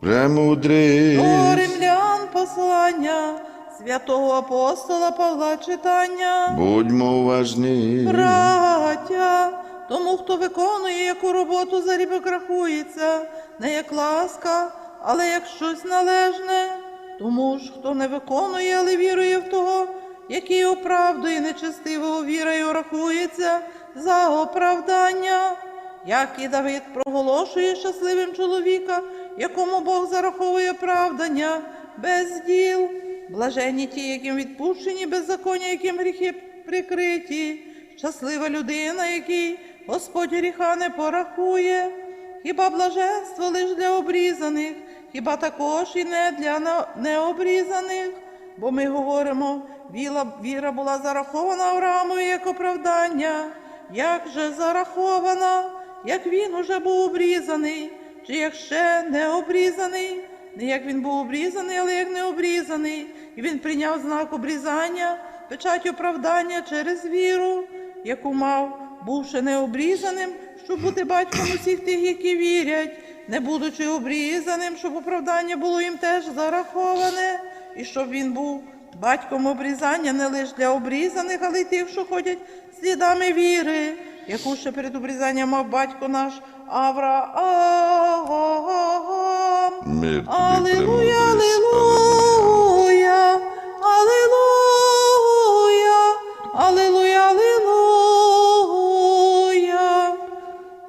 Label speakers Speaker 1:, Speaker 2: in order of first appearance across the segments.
Speaker 1: Премудрий,
Speaker 2: До римлян послання святого апостола Павла читання.
Speaker 1: будьмо уважні.
Speaker 2: Браття, тому хто виконує яку роботу зарібок рахується, не як ласка, але як щось належне. Тому ж, хто не виконує, але вірує в того, який оправдує нечестивого вірою рахується за оправдання. Як і Давид проголошує щасливим чоловіка, якому Бог зараховує оправдання без діл. Блаженні ті, яким відпущені беззаконня, яким гріхи прикриті. Щаслива людина, який Господь гріха не порахує. Хіба блаженство лиш для обрізаних, хіба також і не для необрізаних? Бо ми говоримо, віра була зарахована Авраамові як оправдання. Як же зарахована, як він уже був обрізаний, чи як ще не обрізаний? Не як він був обрізаний, але як не обрізаний, і він прийняв знак обрізання, печать оправдання через віру, яку мав, бувши необрізаним, щоб бути батьком усіх тих, які вірять, не будучи обрізаним, щоб оправдання було їм теж зараховане, і щоб він був батьком обрізання не лише для обрізаних, але й тих, що ходять слідами віри, яку ще перед обрізанням мав батько наш Авраам.
Speaker 1: Мир тобі,
Speaker 2: Аллилуйя, аллилуйя, аллилуйя, аллилуйя, аллилуйя.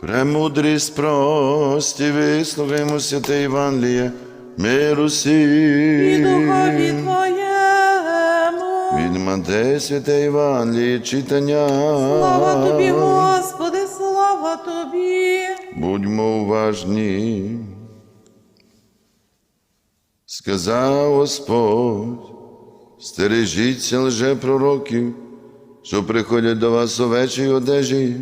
Speaker 1: Премудрість прості, вислухаймо святе Євангеліє, миру
Speaker 2: І духові Твоєму.
Speaker 1: Від Матея святе Євангеліє, читання.
Speaker 2: Слава Тобі, Господи, слава Тобі.
Speaker 1: Будьмо уважні. Сказав Господь, стережіться лжепророків, що приходять до вас у овечій одежі,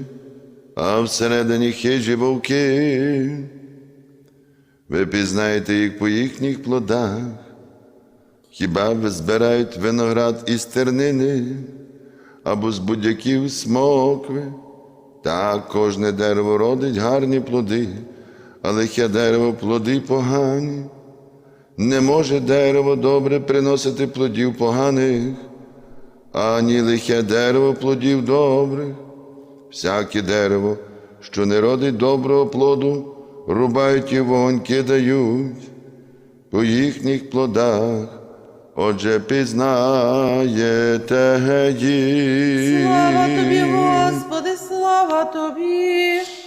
Speaker 1: а всередині хижі вовки. Ви пізнаєте їх по їхніх плодах. Хіба ви збирають виноград із тернини або з будь-яків смокви? Так кожне дерево родить гарні плоди, а лихе дерево плоди погані. Не може дерево добре приносити плодів поганих, ані лихе дерево плодів добрих. Всяке дерево, що не родить доброго плоду, рубають і вогонь кидають по їхніх плодах. Отже, пізнаєте їх.
Speaker 2: Слава Тобі, Господи, слава Тобі.